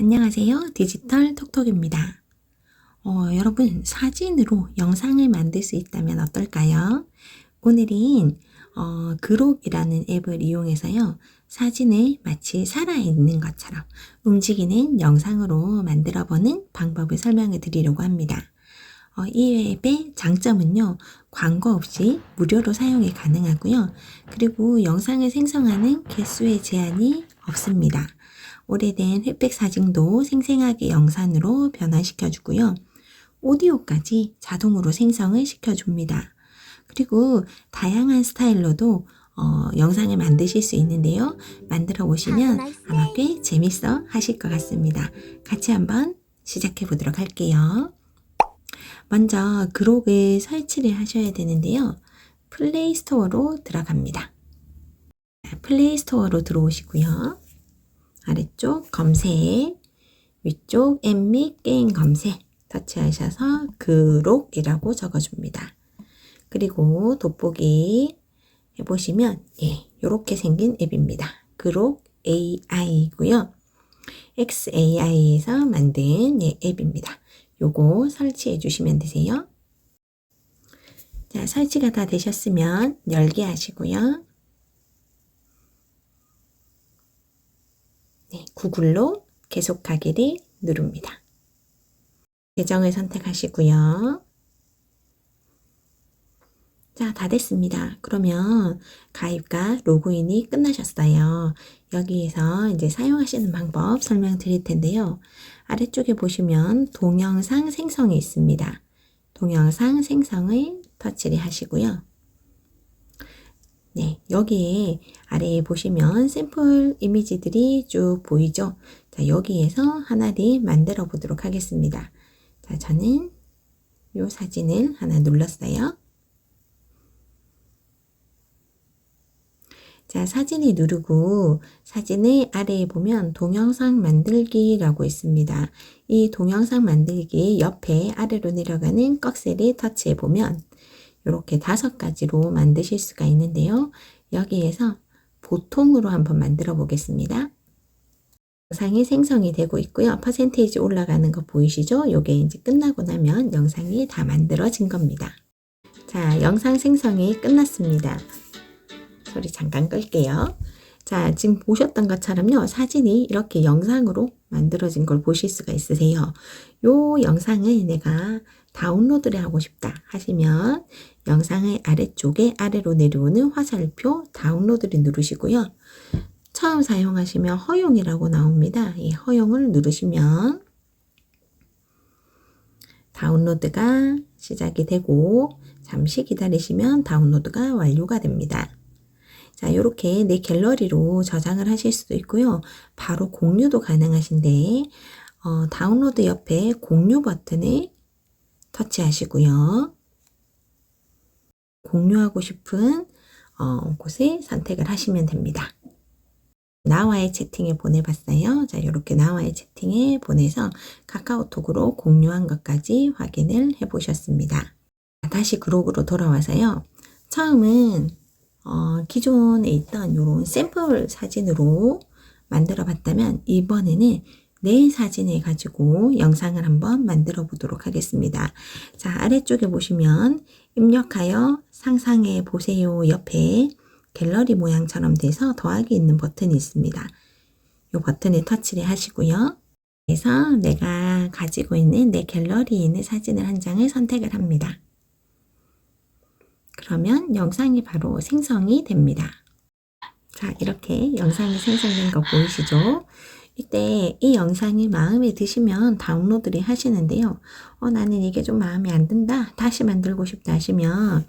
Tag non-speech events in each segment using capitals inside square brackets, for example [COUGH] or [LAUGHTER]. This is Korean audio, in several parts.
안녕하세요. 디지털 톡톡입니다. 어, 여러분, 사진으로 영상을 만들 수 있다면 어떨까요? 오늘은 어, 그록이라는 앱을 이용해서요, 사진을 마치 살아있는 것처럼 움직이는 영상으로 만들어 보는 방법을 설명해 드리려고 합니다. 어, 이 앱의 장점은요, 광고 없이 무료로 사용이 가능하고요. 그리고 영상을 생성하는 개수의 제한이 없습니다. 오래된 흑백 사진도 생생하게 영상으로 변환시켜 주고요. 오디오까지 자동으로 생성을 시켜 줍니다. 그리고 다양한 스타일로도 어, 영상을 만드실 수 있는데요. 만들어 보시면 아마 꽤 재밌어 하실 것 같습니다. 같이 한번 시작해 보도록 할게요. 먼저 그록을 설치를 하셔야 되는데요. 플레이 스토어로 들어갑니다. 플레이 스토어로 들어오시고요. 아래쪽 검색, 위쪽 앱 및 게임 검색 터치하셔서 그록이라고 적어줍니다. 그리고 돋보기 해보시면 예, 이렇게 생긴 앱입니다. 그록 AI고요. XAI에서 만든 예, 앱입니다. 요거 설치해 주시면 되세요. 자, 설치가 다 되셨으면 열기 하시고요. 네, 구글로 계속하기를 누릅니다. 계정을 선택하시고요. 자, 다 됐습니다. 그러면 가입과 로그인이 끝나셨어요. 여기에서 이제 사용하시는 방법 설명드릴 텐데요. 아래쪽에 보시면 동영상 생성이 있습니다. 동영상 생성을 터치를 하시고요. 네, 여기에 아래에 보시면 샘플 이미지들이 쭉 보이죠? 자, 여기에서 하나를 만들어 보도록 하겠습니다. 자, 저는 이 사진을 하나 눌렀어요. 자, 사진이 누르고 사진의 아래에 보면 동영상 만들기라고 있습니다. 이 동영상 만들기 옆에 아래로 내려가는 꺽쇠를 터치해 보면 이렇게 다섯 가지로 만드실 수가 있는데요. 여기에서 보통으로 한번 만들어 보겠습니다. 영상이 생성이 되고 있고요. 퍼센테이지 올라가는 거 보이시죠? 이게 이제 끝나고 나면 영상이 다 만들어진 겁니다. 자, 영상 생성이 끝났습니다. 소리 잠깐 끌게요. 자, 지금 보셨던 것처럼요. 사진이 이렇게 영상으로 만들어진 걸 보실 수가 있으세요. 요 영상을 내가 다운로드를 하고 싶다 하시면 영상의 아래쪽에 아래로 내려오는 화살표 다운로드를 누르시고요. 처음 사용하시면 허용이라고 나옵니다. 이 허용을 누르시면 다운로드가 시작이 되고 잠시 기다리시면 다운로드가 완료가 됩니다. 자, 이렇게 내 갤러리로 저장을 하실 수도 있고요. 바로 공유도 가능하신데 어, 다운로드 옆에 공유 버튼을 터치하시고요. 공유하고 싶은 어, 곳에 선택을 하시면 됩니다. 나와의 채팅에 보내봤어요. 자, 이렇게 나와의 채팅에 보내서 카카오톡으로 공유한 것까지 확인을 해보셨습니다. 다시 그록으로 돌아와서요. 처음은 어, 기존에 있던 이런 샘플 사진으로 만들어 봤다면 이번에는 내 사진을 가지고 영상을 한번 만들어 보도록 하겠습니다. 자, 아래쪽에 보시면 입력하여 상상해 보세요 옆에 갤러리 모양처럼 돼서 더하기 있는 버튼이 있습니다. 이 버튼에 터치를 하시고요. 그래서 내가 가지고 있는 내 갤러리에 있는 사진을 한 장을 선택을 합니다. 그러면 영상이 바로 생성이 됩니다. 자, 이렇게 영상이 생성된 거 보이시죠? 이때 이 영상이 마음에 드시면 다운로드를 하시는데요. 어, 나는 이게 좀 마음에 안 든다. 다시 만들고 싶다 하시면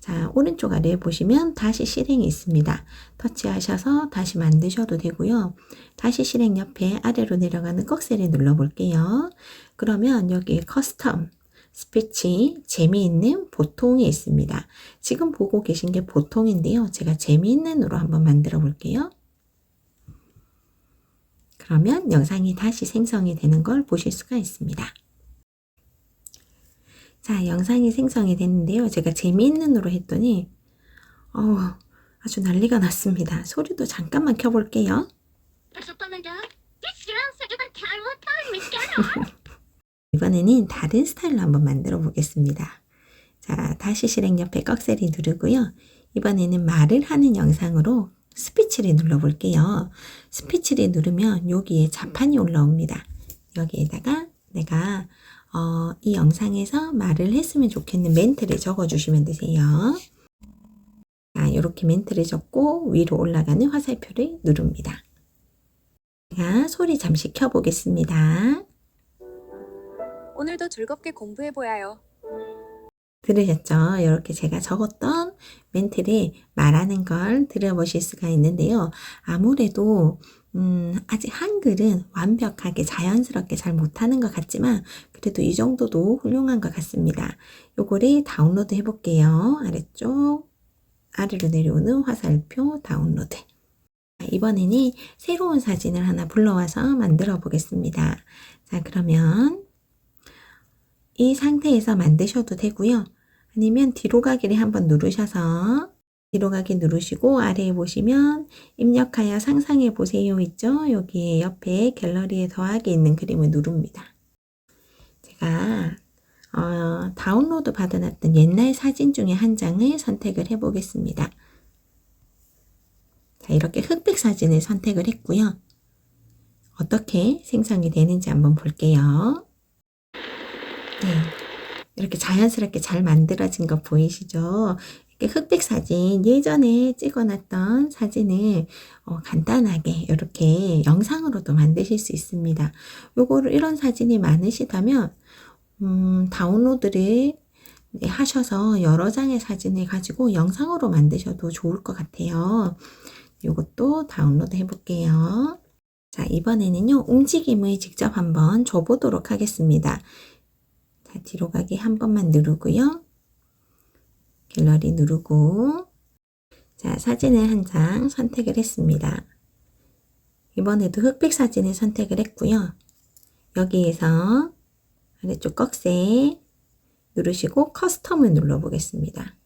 자, 오른쪽 아래에 보시면 다시 실행이 있습니다. 터치하셔서 다시 만드셔도 되고요. 다시 실행 옆에 아래로 내려가는 꺽쇠를 눌러 볼게요. 그러면 여기 커스텀 스피치 재미있는 보통이 있습니다. 지금 보고 계신 게 보통인데요. 제가 재미있는으로 한번 만들어 볼게요. 그러면 영상이 다시 생성이 되는 걸 보실 수가 있습니다. 자, 영상이 생성이 됐는데요. 제가 재미있는으로 했더니 어, 아주 난리가 났습니다. 소리도 잠깐만 켜볼게요. [LAUGHS] 이번에는 다른 스타일로 한번 만들어 보겠습니다. 자, 다시 실행 옆에 꺽쇠를 누르고요. 이번에는 말을 하는 영상으로 스피치를 눌러 볼게요. 스피치를 누르면 여기에 자판이 올라옵니다. 여기에다가 내가 어, 이 영상에서 말을 했으면 좋겠는 멘트를 적어 주시면 되세요. 자, 이렇게 멘트를 적고 위로 올라가는 화살표를 누릅니다. 제가 소리 잠시 켜보겠습니다. 오늘도 즐겁게 공부해 보아요. 들으셨죠? 이렇게 제가 적었던 멘트를 말하는 걸 들어보실 수가 있는데요. 아무래도 음, 아직 한글은 완벽하게 자연스럽게 잘 못하는 것 같지만 그래도 이 정도도 훌륭한 것 같습니다. 요거를 다운로드 해볼게요. 아래쪽 아래로 내려오는 화살표 다운로드. 자, 이번에는 새로운 사진을 하나 불러와서 만들어 보겠습니다. 자, 그러면 이 상태에서 만드셔도 되고요. 아니면 뒤로 가기를 한번 누르셔서 뒤로 가기 누르시고 아래에 보시면 입력하여 상상해 보세요 있죠? 여기에 옆에 갤러리에 더하기 있는 그림을 누릅니다. 제가 어, 다운로드 받아놨던 옛날 사진 중에 한 장을 선택을 해 보겠습니다. 자, 이렇게 흑백 사진을 선택을 했고요. 어떻게 생성이 되는지 한번 볼게요. 네. 이렇게 자연스럽게 잘 만들어진 거 보이시죠? 흑백 사진 예전에 찍어놨던 사진을 어, 간단하게 이렇게 영상으로도 만드실 수 있습니다. 요거를 이런 사진이 많으시다면 음, 다운로드를 네, 하셔서 여러 장의 사진을 가지고 영상으로 만드셔도 좋을 것 같아요. 요것도 다운로드 해볼게요. 자, 이번에는요, 움직임을 직접 한번 줘보도록 하겠습니다. 자, 뒤로 가기 한 번만 누르고요. 갤러리 누르고 자, 사진을 한 장 선택을 했습니다. 이번에도 흑백 사진을 선택을 했고요. 여기에서 아래쪽 꺽쇠 누르시고 커스텀을 눌러 보겠습니다.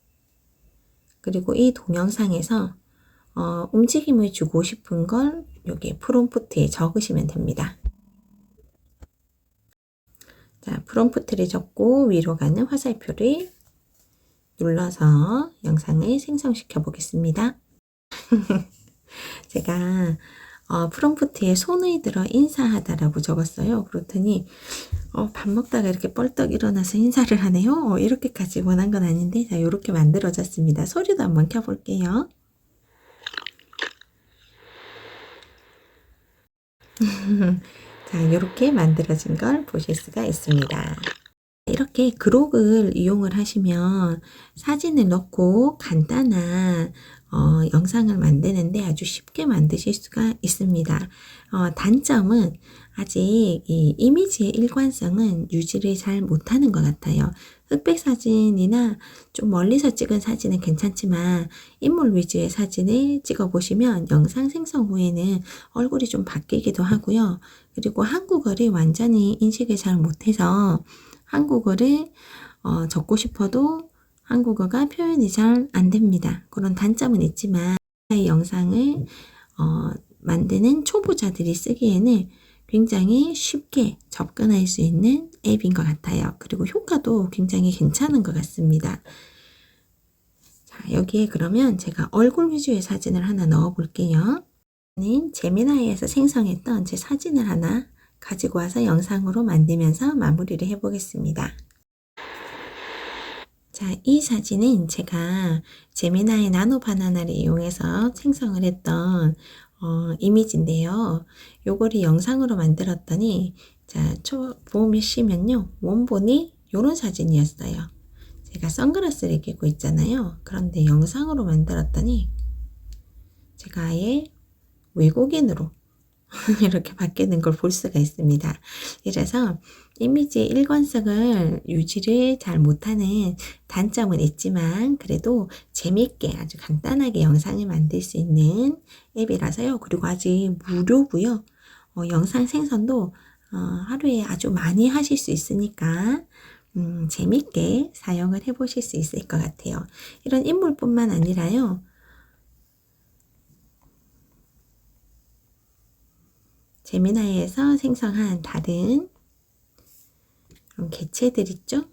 그리고 이 동영상에서 어, 움직임을 주고 싶은 걸 여기 프롬프트에 적으시면 됩니다. 자, 프롬프트를 적고 위로 가는 화살표를 눌러서 영상을 생성시켜 보겠습니다. [LAUGHS] 제가 어, 프롬프트에 손을 들어 인사하다라고 적었어요. 그렇더니 어, 밥 먹다가 이렇게 뻘떡 일어나서 인사를 하네요. 어, 이렇게까지 원한 건 아닌데 자 이렇게 만들어졌습니다. 소리도 한번 켜볼게요. [LAUGHS] 자, 이렇게 만들어진 걸 보실 수가 있습니다. 이렇게 그록을 이용을 하시면 사진을 넣고 간단한 어, 영상을 만드는데 아주 쉽게 만드실 수가 있습니다. 어, 단점은 아직 이 이미지의 일관성은 유지를 잘 못하는 것 같아요. 흑백 사진이나 좀 멀리서 찍은 사진은 괜찮지만 인물 위주의 사진을 찍어 보시면 영상 생성 후에는 얼굴이 좀 바뀌기도 하고요. 그리고 한국어를 완전히 인식을 잘 못해서 한국어를 어, 적고 싶어도 한국어가 표현이 잘 안 됩니다. 그런 단점은 있지만 이 영상을 어, 만드는 초보자들이 쓰기에는 굉장히 쉽게 접근할 수 있는 앱인 것 같아요. 그리고 효과도 굉장히 괜찮은 것 같습니다. 자, 여기에 그러면 제가 얼굴 위주의 사진을 하나 넣어 볼게요. 저는 제미나이에서 생성했던 제 사진을 하나 가지고 와서 영상으로 만들면서 마무리를 해보겠습니다. 자, 이 사진은 제가 제미나이 나노 바나나를 이용해서 생성을 했던 어, 이미지인데요. 요거를 영상으로 만들었더니 자, 초, 보시면요. 원본이 요런 사진이었어요. 제가 선글라스를 끼고 있잖아요. 그런데 영상으로 만들었더니 제가 아예 외국인으로 [LAUGHS] 이렇게 바뀌는 걸 볼 수가 있습니다. 이래서 이미지의 일관성을 유지를 잘 못하는 단점은 있지만 그래도 재밌게 아주 간단하게 영상을 만들 수 있는 앱이라서요. 그리고 아직 무료고요. 어, 영상 생성도 어, 하루에 아주 많이 하실 수 있으니까 음, 재밌게 사용을 해보실 수 있을 것 같아요. 이런 인물뿐만 아니라요. 제미나이에서 생성한 다른 그런 개체들 있죠?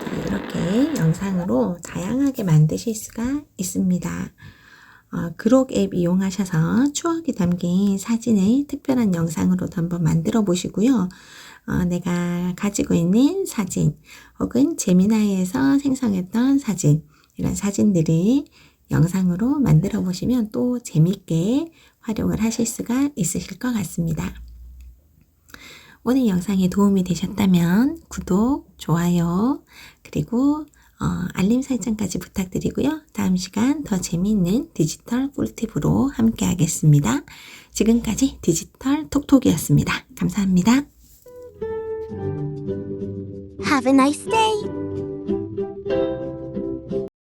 자, 이렇게 영상으로 다양하게 만드실 수가 있습니다. 어, 그록 앱 이용하셔서 추억이 담긴 사진을 특별한 영상으로도 한번 만들어 보시고요. 어, 내가 가지고 있는 사진 혹은 재미나이에서 생성했던 사진 이런 사진들을 영상으로 만들어 보시면 또 재밌게 활용을 하실 수가 있으실 것 같습니다. 오늘 영상이 도움이 되셨다면 구독, 좋아요, 그리고 어, 알림 설정까지 부탁드리고요. 다음 시간 더 재미있는 디지털 꿀팁으로 함께 하겠습니다. 지금까지 디지털 톡톡이었습니다. 감사합니다. Have a nice day.